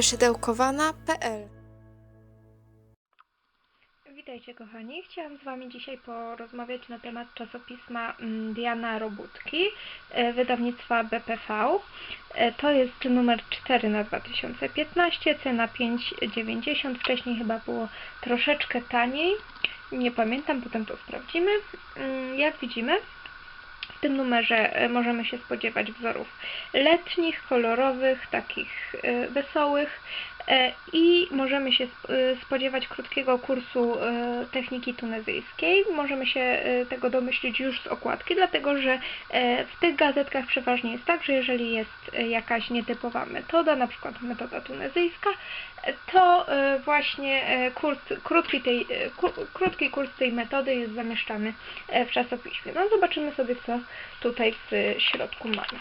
wyszydełkowana.pl Witajcie kochani. Chciałam z Wami dzisiaj porozmawiać na temat czasopisma mm, Diana Robótki e, wydawnictwa BPV. E, To jest numer 4 na 2015, cena 5,90. Wcześniej chyba było troszeczkę taniej. Nie pamiętam, potem to sprawdzimy. Mm, Jak widzimy, w tym numerze e, możemy się spodziewać wzorów letnich, kolorowych, takich e, wesołych e, i możemy się sp- spodziewać krótkiego kursu techniki tunezyjskiej. Możemy się tego domyślić już z okładki, dlatego że w tych gazetkach przeważnie jest tak, że jeżeli jest jakaś nietypowa metoda, na przykład metoda tunezyjska, to e, właśnie e, kurs, krótki, tej, e, krótki kurs tej metody jest zamieszczany w czasopiśmie. No zobaczymy sobie, co tutaj w środku mamy.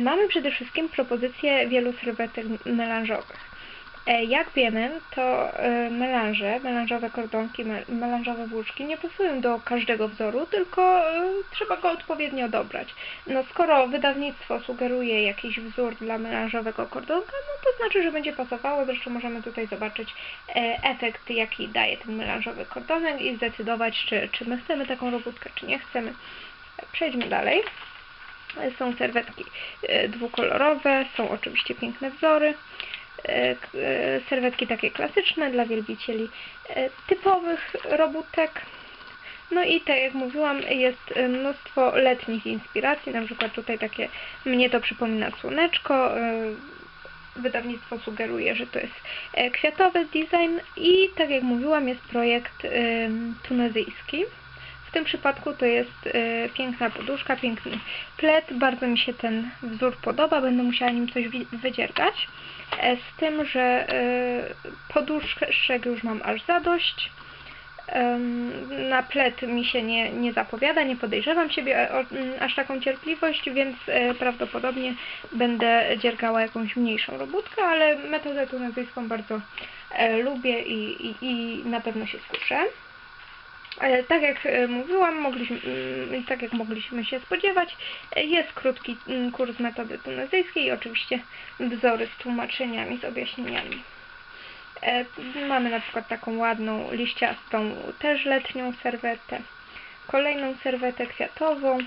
Mamy przede wszystkim propozycję wielu serwetek melanżowych. E, Jak wiemy, to e, melanże, melanżowe kordonki, me- melanżowe włóczki nie pasują do każdego wzoru, tylko e, trzeba go odpowiednio dobrać. No skoro wydawnictwo sugeruje jakiś wzór dla melanżowego kordonka, no to znaczy, że będzie pasowało. Zresztą możemy tutaj zobaczyć efekt, jaki daje ten melanżowy kordonek i zdecydować, czy, czy my chcemy taką robótkę, czy nie chcemy. Przejdźmy dalej. Są serwetki dwukolorowe, są oczywiście piękne wzory. E, Serwetki takie klasyczne dla wielbicieli e, typowych robótek. No i tak jak mówiłam, jest e, mnóstwo letnich inspiracji, na przykład tutaj takie, mnie to przypomina słoneczko, wydawnictwo sugeruje, że to jest kwiatowy design i tak jak mówiłam, jest projekt tunezyjski. W tym przypadku to jest piękna poduszka, piękny pled. Bardzo mi się ten wzór podoba. Będę musiała nim coś wydziergać. E, z tym, że e, poduszek już mam aż zadość. Na pled mi się nie, nie zapowiada, nie podejrzewam siebie o, aż taką cierpliwość, więc e, prawdopodobnie będę dziergała jakąś mniejszą robótkę, ale metodę tunezyjską bardzo lubię i, i, i na pewno się skuszę. E, Tak jak e, mówiłam, mogliśmy, mm, tak jak mogliśmy się spodziewać, e, jest krótki mm, kurs metody tunezyjskiej i oczywiście wzory z tłumaczeniami, z objaśnieniami. E, Mamy na przykład taką ładną, liściastą, też letnią serwetę, kolejną serwetę kwiatową,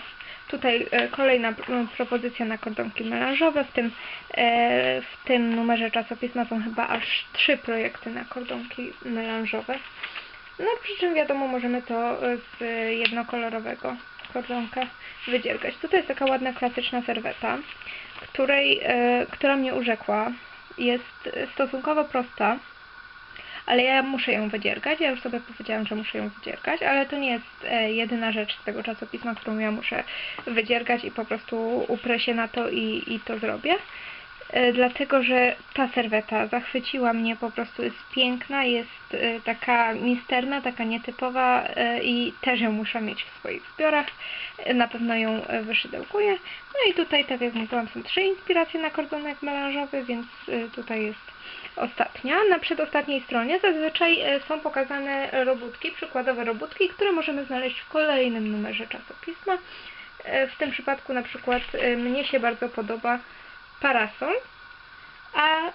tutaj kolejna m, propozycja na kordonki melanżowe, w tym, w tym numerze czasopisma są chyba aż trzy projekty na kordonki melanżowe. No przy czym wiadomo, możemy to z jednokolorowego kordonka wydziergać. Tutaj jest taka ładna, klasyczna serweta, której, e, która mnie urzekła. Jest stosunkowo prosta, ale ja muszę ją wydziergać. Ja już sobie powiedziałam, że muszę ją wydziergać, ale to nie jest e, jedyna rzecz z tego czasopisma, którą ja muszę wydziergać i po prostu uprę się na to i, i to zrobię. E, dlatego, że ta serweta zachwyciła mnie, po prostu jest piękna, jest e, taka misterna, taka nietypowa e, i też ją muszę mieć w swoich zbiorach. Na pewno ją wyszydełkuję. No i tutaj, tak jak mówiłam, są trzy inspiracje na kordonek melanżowy, więc tutaj jest ostatnia. Na przedostatniej stronie zazwyczaj są pokazane robótki, przykładowe robótki, które możemy znaleźć w kolejnym numerze czasopisma. W tym przypadku na przykład mnie się bardzo podoba parasol, a y,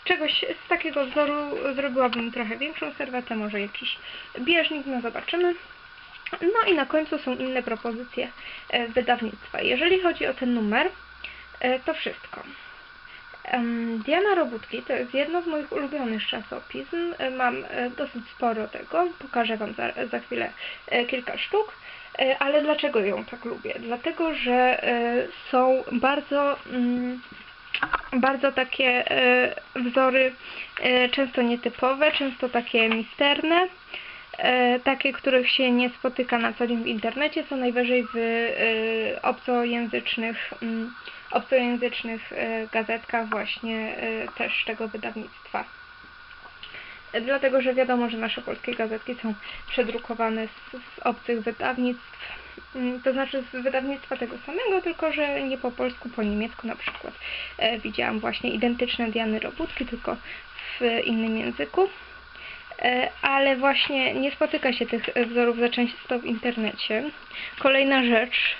z czegoś z takiego wzoru zrobiłabym trochę większą serwetę, może jakiś bieżnik, no zobaczymy. No i na końcu są inne propozycje e, wydawnictwa. Jeżeli chodzi o ten numer, e, to wszystko. Diana Robótki to jest jedno z moich ulubionych czasopism. E, Mam e, dosyć sporo tego. Pokażę Wam za, za chwilę e, kilka sztuk. Ale dlaczego ją tak lubię? Dlatego, że są bardzo, mm, bardzo takie wzory często nietypowe, często takie misterne, takie, których się nie spotyka na co dzień w internecie, co najwyżej w obcojęzycznych, mm, obcojęzycznych e, gazetkach właśnie e, też tego wydawnictwa. E, Dlatego, że wiadomo, że nasze polskie gazetki są przedrukowane z, z obcych wydawnictw, Mm, to znaczy z wydawnictwa tego samego, tylko że nie po polsku, po niemiecku na przykład. Widziałam właśnie identyczne Diany Robótki, tylko w innym języku. Ale właśnie nie spotyka się tych wzorów za często w internecie. Kolejna rzecz,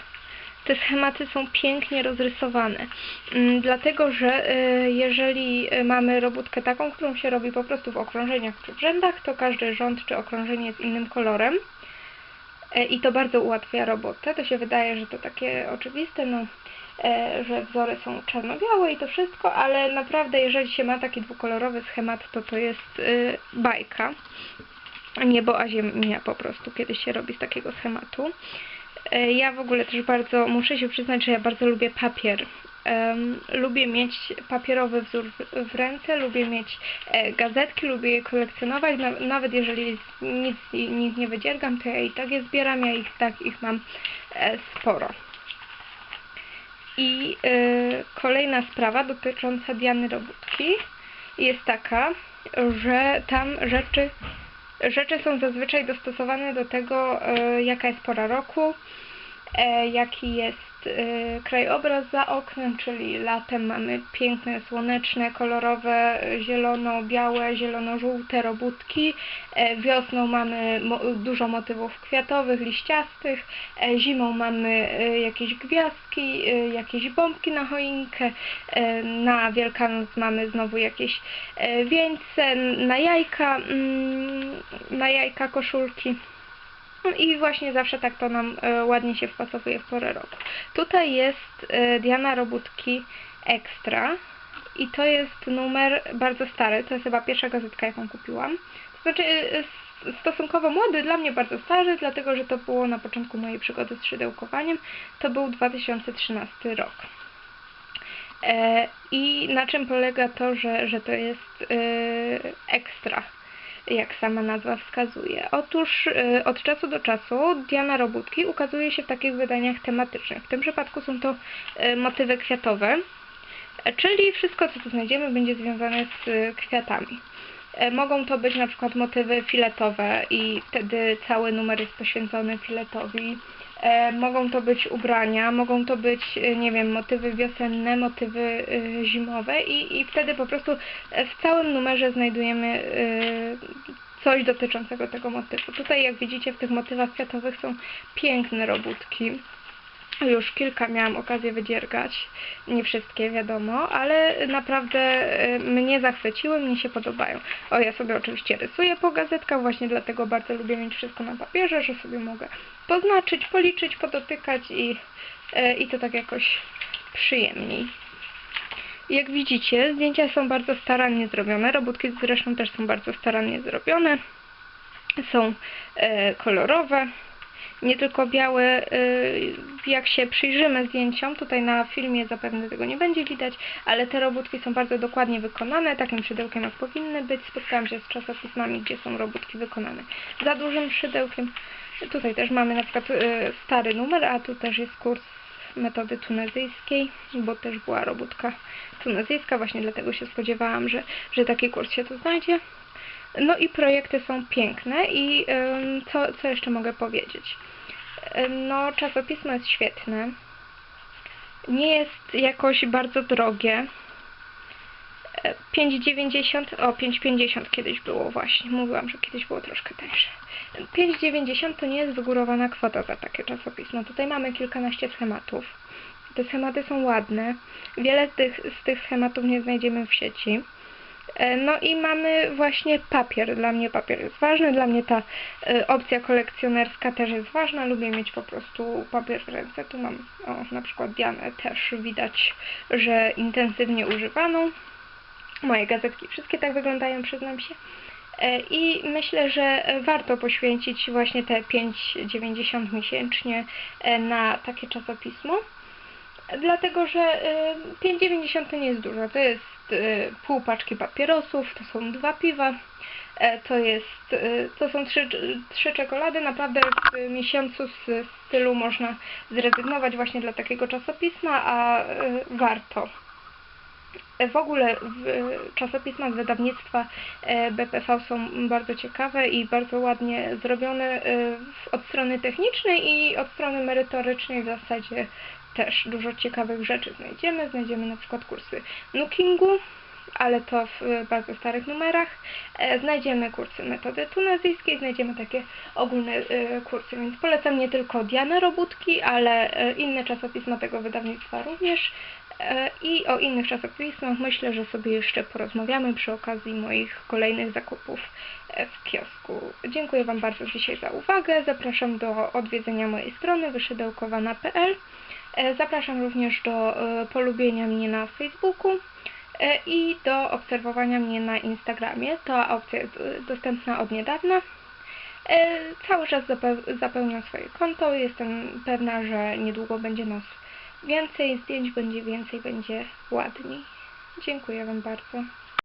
te schematy są pięknie rozrysowane. Mm, Dlatego, że e, jeżeli e, mamy robótkę taką, którą się robi po prostu w okrążeniach czy w rzędach, to każdy rząd czy okrążenie jest innym kolorem. E, I to bardzo ułatwia robotę. To się wydaje, że to takie oczywiste, no, e, że wzory są czarno-białe i to wszystko, ale naprawdę jeżeli się ma taki dwukolorowy schemat, to to jest y, bajka. Niebo a ziemia po prostu, kiedy się robi z takiego schematu. E, Ja w ogóle też bardzo, muszę się przyznać, że ja bardzo lubię papier. Em, lubię mieć papierowy wzór w, w ręce, lubię mieć e, gazetki, lubię je kolekcjonować, na, nawet jeżeli nic z nich nie wydziergam, to ja i tak je zbieram, ja ich tak ich mam e, sporo. I e, kolejna sprawa dotycząca Diany Robótki jest taka, że tam rzeczy rzeczy są zazwyczaj dostosowane do tego, e, jaka jest pora roku, e, jaki jest e, krajobraz za oknem, czyli latem mamy piękne, słoneczne, kolorowe, zielono-białe, zielono-żółte robótki, e, wiosną mamy dużo motywów kwiatowych, liściastych, e, zimą mamy e, jakieś gwiazdki, jakieś bombki na choinkę, na Wielkanoc mamy znowu jakieś wieńce, na jajka, mm, na jajka koszulki. I właśnie zawsze tak to nam e, ładnie się wpasowuje w porę roku. Tutaj jest e, Diana Robótki Extra i to jest numer bardzo stary, to jest chyba pierwsza gazetka jaką kupiłam. Znaczy e, stosunkowo młody, dla mnie bardzo stary, dlatego że to było na początku mojej przygody z szydełkowaniem. To był 2013 rok. I na czym polega to, że, że to jest ekstra, jak sama nazwa wskazuje? Otóż e, od czasu do czasu Diana Robótki ukazuje się w takich wydaniach tematycznych. W tym przypadku są to e, motywy kwiatowe, czyli wszystko, co tu znajdziemy, będzie związane z e, kwiatami. Mogą to być na przykład motywy filetowe i wtedy cały numer jest poświęcony filetowi. E, mogą to być ubrania, mogą to być, e, nie wiem, motywy wiosenne, motywy e, zimowe i, i wtedy po prostu w całym numerze znajdujemy coś dotyczącego tego motywu. Tutaj jak widzicie w tych motywach kwiatowych są piękne robótki. Już kilka miałam okazję wydziergać, nie wszystkie wiadomo, ale naprawdę e, mnie zachwyciły, mnie się podobają. O, ja sobie oczywiście rysuję po gazetkach, właśnie dlatego bardzo lubię mieć wszystko na papierze, że sobie mogę poznaczyć, policzyć, podotykać i, e, i to tak jakoś przyjemniej. Jak widzicie, zdjęcia są bardzo starannie zrobione, robótki zresztą też są bardzo starannie zrobione. Są e, kolorowe, nie tylko białe. e, Jak się przyjrzymy zdjęciom, tutaj na filmie zapewne tego nie będzie widać, ale te robótki są bardzo dokładnie wykonane, takim szydełkiem jak powinny być. Spotkałam się z czasopismami, gdzie są robótki wykonane za dużym szydełkiem. Tutaj też mamy na przykład e, stary numer, a tu też jest kurs metody tunezyjskiej, bo też była robótka tunezyjska, właśnie dlatego się spodziewałam, że, że taki kurs się tu znajdzie. No i projekty są piękne i co, co jeszcze mogę powiedzieć? No, czasopismo jest świetne. Nie jest jakoś bardzo drogie. E, 5,90, o 5,50 kiedyś było właśnie. Mówiłam, że kiedyś było troszkę tańsze. 5,90 to nie jest wygórowana kwota za takie czasopismo. Tutaj mamy kilkanaście schematów. Te schematy są ładne. Wiele tych, z tych schematów nie znajdziemy w sieci. E, No i mamy właśnie papier. Dla mnie papier jest ważny, dla mnie ta e, opcja kolekcjonerska też jest ważna. Lubię mieć po prostu papier w ręce. Tu mam o, na przykład Dianę też widać, że intensywnie używaną. Moje gazetki wszystkie tak wyglądają, przyznam się. E, I myślę, że warto poświęcić właśnie te 5,90 miesięcznie na takie czasopismo. Dlatego, że y, 5,90 to nie jest dużo. To jest y, pół paczki papierosów, to są dwa piwa, e, to jest, y, to są trzy, trzy czekolady. Naprawdę w miesiącu z z tylu można zrezygnować właśnie dla takiego czasopisma, a y, warto. W ogóle czasopisma z wydawnictwa e, BPV są bardzo ciekawe i bardzo ładnie zrobione e, od strony technicznej i od strony merytorycznej w zasadzie też dużo ciekawych rzeczy znajdziemy. Znajdziemy na przykład kursy nookingu, ale to w e, bardzo starych numerach. E, Znajdziemy kursy metody tunezyjskiej, znajdziemy takie ogólne e, kursy, więc polecam nie tylko Diana Robótki, ale inne czasopisma tego wydawnictwa również. I o innych czasopismach myślę, że sobie jeszcze porozmawiamy przy okazji moich kolejnych zakupów w kiosku. Dziękuję Wam bardzo dzisiaj za uwagę. Zapraszam do odwiedzenia mojej strony wyszydełkowana.pl. E, Zapraszam również do e, polubienia mnie na Facebooku e, i do obserwowania mnie na Instagramie. Ta opcja jest dostępna od niedawna. Cały czas zape- zapełniam swoje konto. Jestem pewna, że niedługo będzie nas więcej, zdjęć będzie więcej, będzie ładniej. Dziękuję Wam bardzo.